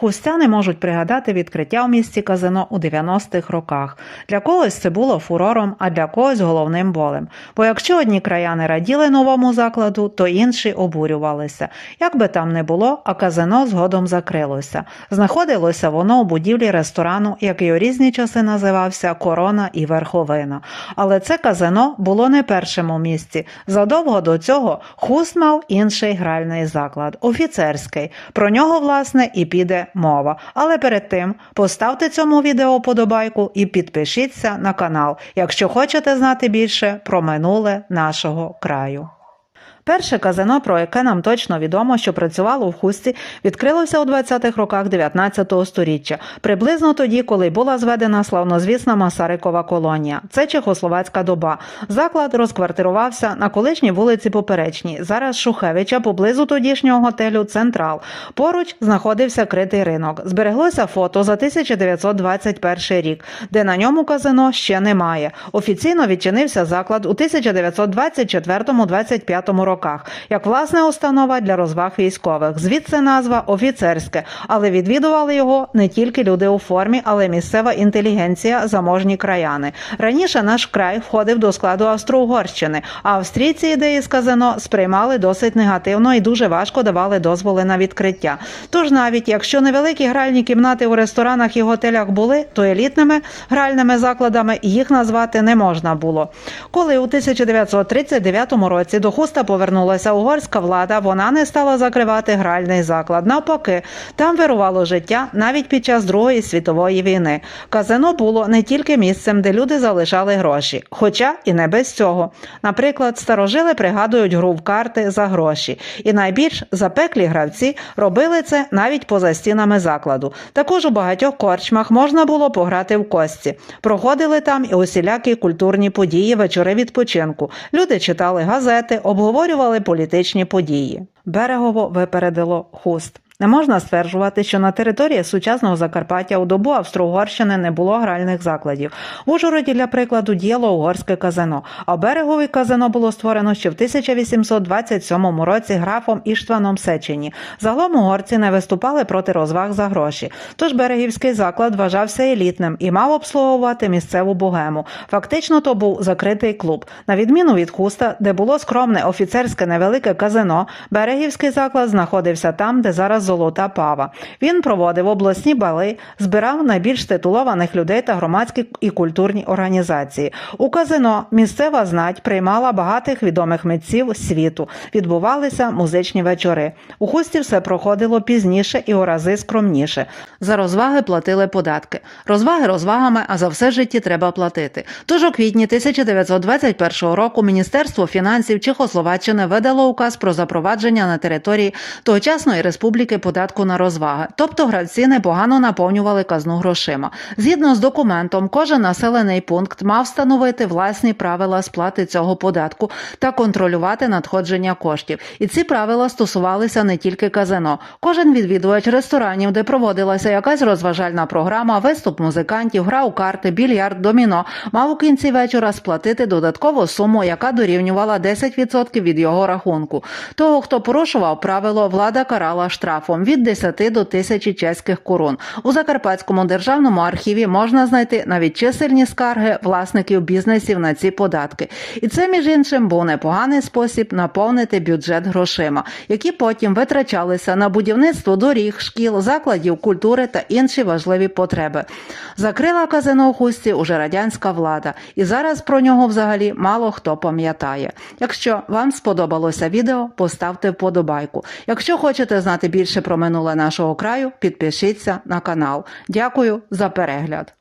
Хустяни можуть пригадати відкриття в місті казино у 90-х роках. Для когось це було фурором, а для когось головним болем. Бо якщо одні краяни раділи новому закладу, то інші обурювалися. Як би там не було, а казино згодом закрилося. Знаходилося воно у будівлі ресторану, який у різні часи називався Корона і Верховина. Але це казино було не першим у місті. Задовго до цього Хуст мав інший гральний заклад офіцерський. Про нього, власне, і піде мова. Але перед тим поставте цьому відео подобайку і підпишіться на канал, якщо хочете знати більше про минуле нашого краю. Перше казино, про яке нам точно відомо, що працювало в хусті, відкрилося у 20-х роках 19 століття, приблизно тоді, коли була зведена славнозвісна Масарикова колонія. Це чехословацька доба. Заклад розквартирувався на колишній вулиці Поперечній, зараз Шухевича, поблизу тодішнього готелю Централ. Поруч знаходився критий ринок. Збереглося фото за 1921 рік, де на ньому казино ще немає. Офіційно відчинився заклад у 1924-25 роках, як власне установа для розваг військових. Звідси назва офіцерське, але відвідували його не тільки люди у формі, але місцева інтелігенція, заможні краяни. Раніше наш край входив до складу Австро-Угорщини, а австрійці ідеї з казино сприймали досить негативно і дуже важко давали дозволи на відкриття. Тож навіть якщо невеликі гральні кімнати у ресторанах і готелях були, то елітними гральними закладами їх назвати не можна було. Коли у 1939 році до хуста повернулася угорська влада, вона не стала закривати гральний заклад. Навпаки, там вирувало життя навіть під час Другої світової війни. Казино було не тільки місцем, де люди залишали гроші, хоча і не без цього. Наприклад, старожили пригадують гру в карти за гроші, і найбільш запеклі гравці робили це навіть поза стінами закладу. Також у багатьох корчмах можна було пограти в кості. Проходили там і усілякі культурні події, вечори відпочинку. Люди читали газети, обговорювали політичні події. Берегово випередило хуст. Не можна стверджувати, що на території сучасного Закарпаття у добу Австро-Угорщини не було гральних закладів. В Ужгороді, для прикладу, діяло угорське казино, а берегове казино було створено ще в 1827 році графом Іштваном Сечені. Загалом угорці не виступали проти розваг за гроші. Тож берегівський заклад вважався елітним і мав обслуговувати місцеву богему. Фактично, то був закритий клуб. На відміну від хуста, де було скромне офіцерське невелике казино, берегівський заклад знаходився там, де зараз золота пава. Він проводив обласні бали, збирав найбільш титулованих людей та громадські і культурні організації. У казино місцева знать приймала багатих відомих митців світу. Відбувалися музичні вечори. У хусті все проходило пізніше і у рази скромніше. За розваги платили податки. Розваги розвагами, а за все житті треба платити. Тож у квітні 1921 року Міністерство фінансів Чехословаччини видало указ про запровадження на території тогочасної республіки податку на розваги. Тобто гравці непогано наповнювали казну грошима. Згідно з документом, кожен населений пункт мав встановити власні правила сплати цього податку та контролювати надходження коштів. І ці правила стосувалися не тільки казино. Кожен відвідувач ресторанів, де проводилася якась розважальна програма, виступ музикантів, гра у карти, більярд, доміно, мав у кінці вечора сплатити додаткову суму, яка дорівнювала 10% від його рахунку. Того, хто порушував правило, влада карала штрафом від 10 до 1000 чеських корон. У Закарпатському державному архіві можна знайти навіть чисельні скарги власників бізнесів на ці податки. І це, між іншим, був непоганий спосіб наповнити бюджет грошима, які потім витрачалися на будівництво доріг, шкіл, закладів культури та інші важливі потреби. Закрила казино у хусті уже радянська влада, і зараз про нього взагалі мало хто пам'ятає. Якщо вам сподобалося відео, поставте вподобайку. Якщо хочете знати більше про минуле нашого краю, підпишіться на канал. Дякую за перегляд.